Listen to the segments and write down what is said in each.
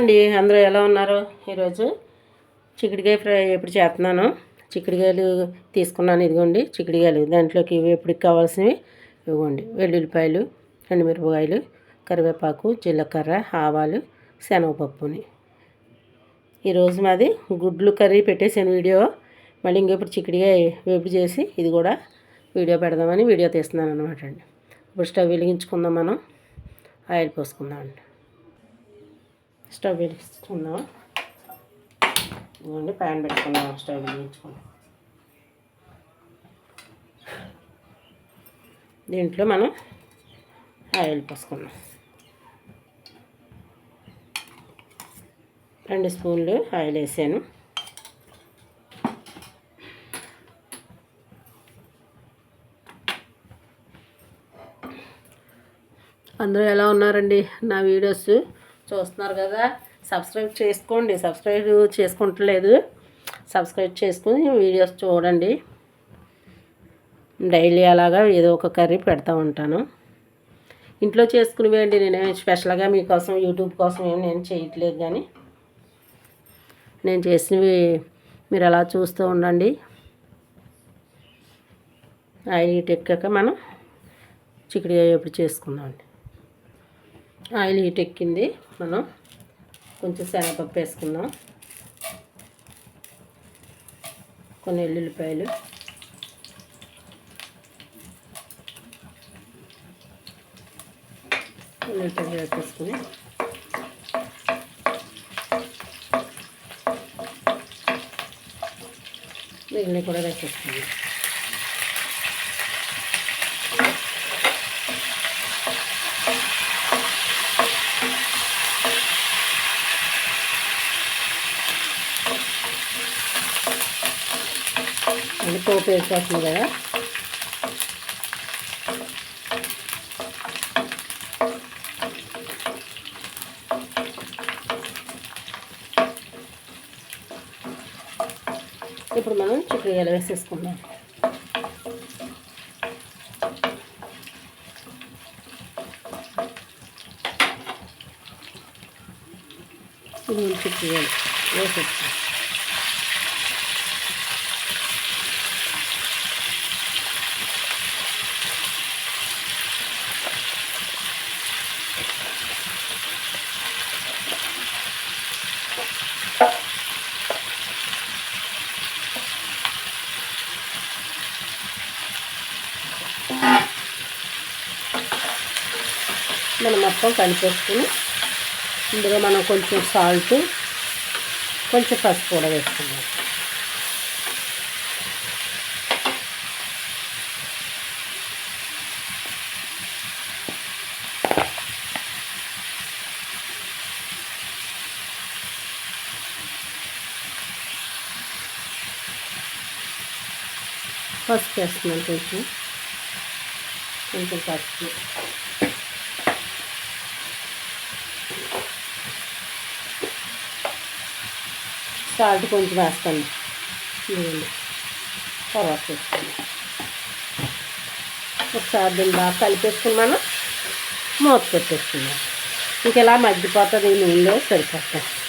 అండి అందరూ ఎలా ఉన్నారు? ఈరోజు చిక్కుడుకాయ ఫ్రై ఎప్పుడు చేస్తున్నాను? చిక్కుడుకాయలు తీసుకున్నాను ఇదిగోండి చిక్కుడుకాయలు. దాంట్లోకి ఎప్పటికి కావాల్సినవి ఇవ్వండి. వెల్లుల్లిపాయలు ఎండుమిరపకాయలు కరివేపాకు జీలకర్ర ఆవాలు శనగపప్పుని. ఈరోజు మాది గుడ్లు కర్రీ పెట్టేసాను వీడియో. మళ్ళీ ఇంకెప్పుడు చిక్కుడుకాయ వేపు చేసి ఇది కూడా వీడియో పెడదామని వీడియో తీస్తున్నాను అనమాట అండి. ఇప్పుడు స్టవ్ వెలిగించుకుందాం మనం. ఆయిల్ పోసుకుందాం అండి స్టవ్ వెలిగిస్తున్నాం. ఇదిగోండి ప్యాన్ పెట్టుకున్నాం స్టవ్ వెలిగించుకున్నాం. దీంట్లో మనం ఆయిల్ పోసుకున్నాం రెండు స్పూన్లు ఆయిల్ వేసాను. అందరూ ఎలా ఉన్నారండి నా వీడియోస్? చూస్తున్నారు కదా. సబ్స్క్రైబ్ చేసుకోండి. సబ్స్క్రైబ్ చేసుకుంటలేదు. సబ్స్క్రైబ్ చేసుకుని వీడియోస్ చూడండి. డైలీ అలాగా ఏదో ఒక కర్రీ పెడతా ఉంటాను. ఇంట్లో చేసుకునివేయండి. నేను స్పెషల్గా మీకోసం యూట్యూబ్ కోసం ఏమి నేను చేయట్లేదు కానీ. నేను చేసినవి మీరు అలా చూస్తూ ఉండండి. ఆయిల్ ఎక్కాక మనం చిక్కుడుకాయ ఎప్పుడు చేసుకుందామండి. ఆయిల్ హీట్ ఎక్కింది మనం. కొంచెం శనగపప్పు వేసుకుందాం. కొన్ని ఎల్లుల్లిపాయలు. ఎల్లుల్లిపాయలు వేసేసుకుని మిగిలిన కూడా వేసేసుకుందాం. అది పోపు వేసేస్తుంది కదా. ఇప్పుడు మనం చిక్కుడుకాయలు వేసేసుకుందాం. ఇది చిక్కుడుకాయలు వేసేస్తాం మనం మొత్తం కలిపేసుకుని ఇందులో మనం కొంచెం సాల్ట్ కొంచెం పసుపు కూడా వేసుకుందాం. పసుపు వేస్తున్నాను కొంచెం. కొంచెం పసుపు. సాల్ట్ కొంచెం వేస్తాను. ఇదిగోండి. తర్వాత వేస్తాను. ఒకసారి దీన్ని బాగా కలిపేసుకుని మనం మూత పెట్టేసుకున్నాం ఇంకెలా మగ్గిపోతుంది ఈ నూనెలో సరిపోతాను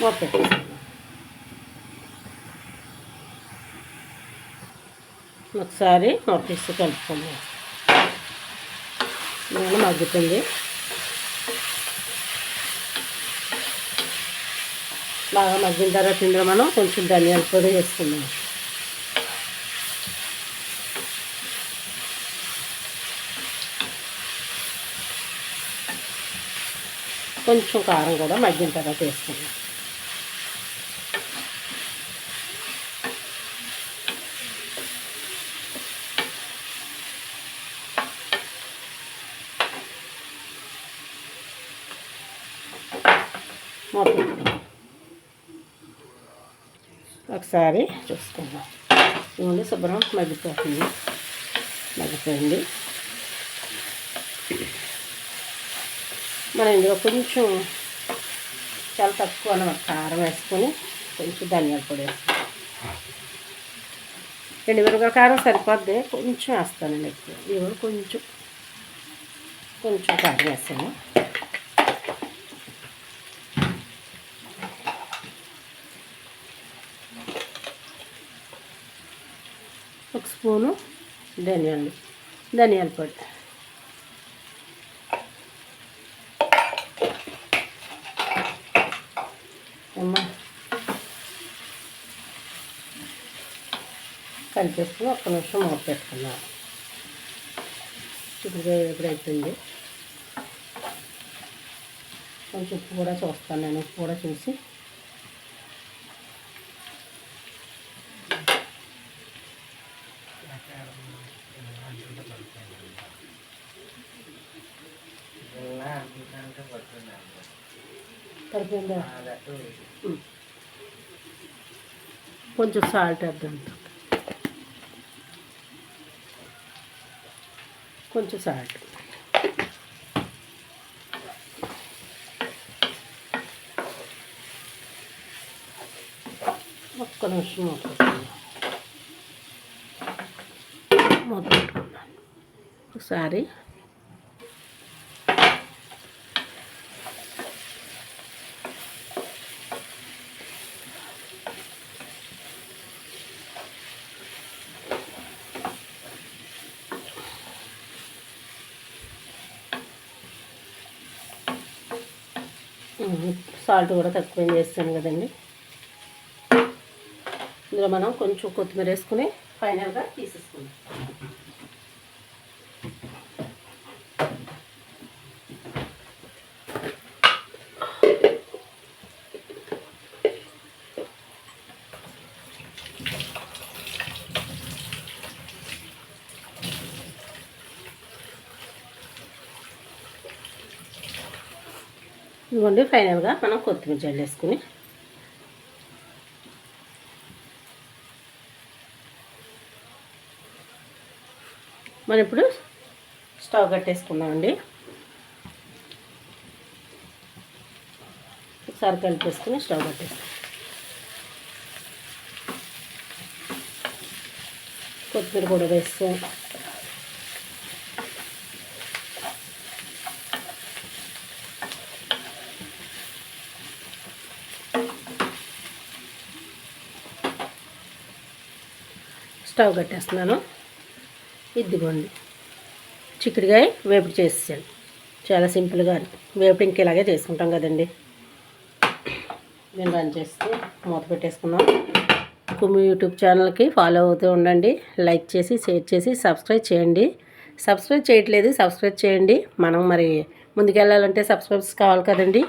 మూత పెట్టేసుకున్నాం ఒకసారి ఆఫీస్ కలుపుకుందాం నూనె మగ్గుతుంది. బాగా మగ్గిన తర్వాత ఇందులో మనం కొంచెం ధనియాల పొడి వేసుకుందాం. కొంచెం కారం కూడా మగ్గిన తర్వాత వేసుకుందాం. మొత్తం ఒకసారి చూసుకుందాం. ఇవ్వండి శుభ్రం మగ్గిపోతుంది. మగ్గిపోయింది. మనం ఇందులో కొంచెం చాలా తక్కువ అన్నమాట. కారం వేసుకొని కొంచెం ధనియాల పొడి వేస్తాను రెండు మిరపకాయల కారం సరిపోద్ది. కొంచెం వేస్తానండి ఎక్కువ. ఇవి కొంచెం కొంచెం కారం వేస్తాను. ఒక స్పూను ధనియాలు ధనియాల పొడి. అమ్మా. కలిపేసుకుని ఒక్క నిమిషం మూత పెట్టుకున్నాం ఇప్పుడు ఎప్పుడైతుంది కొంచెం ఉప్పు కూడా చూస్తాను నేను. ఉప్పు కూడా చూసి సరిపోయిందా. కొంచెం సాల్ట్ వేద్దాం. కొంచెం సాల్ట్. ఒక్క నిమిషం మూత పెట్టుకుందాం. మూత పెట్టుకున్నాను ఒకసారి. సాల్ట్ కూడా తక్కువ చేస్తాను కదండి. ఇందులో మనం కొంచెం కొత్తిమీర వేసుకుని ఫైనల్గా తీసేసుకుందాం. ఇదిగోండి ఫైనల్గా మనం కొత్తిమీర జల్లేసుకుని. మనం ఇప్పుడు స్టవ్ కట్టేసుకున్నామండి ఒకసారి కలిపేసుకుని స్టవ్ కట్టేసుకున్నాం కొత్తిమీర కూడా వేస్తాం స్టవ్ కట్టేస్తున్నాను. ఇదిగోండి. చిక్కుడుకాయ వేపుడు చేసేసాను. చాలా సింపుల్గా వేపుడు ఇంక ఇలాగే చేసుకుంటాం కదండి. నేను రన్ చేస్తే మూత పెట్టేసుకున్నాం కుమి యూట్యూబ్ ఛానల్కి ఫాలో అవుతూ ఉండండి. లైక్ చేసి షేర్ చేసి సబ్స్క్రైబ్ చేయండి. సబ్స్క్రైబ్ చేయట్లేదు సబ్స్క్రైబ్ చేయండి. మనం మరి ముందుకెళ్ళాలంటే సబ్స్క్రైబ్స్ కావాలి కదండి.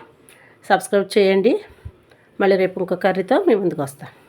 సబ్స్క్రైబ్ చేయండి. మళ్ళీ రేపు ఇంకో కర్రీతో మీ ముందుకు వస్తాను.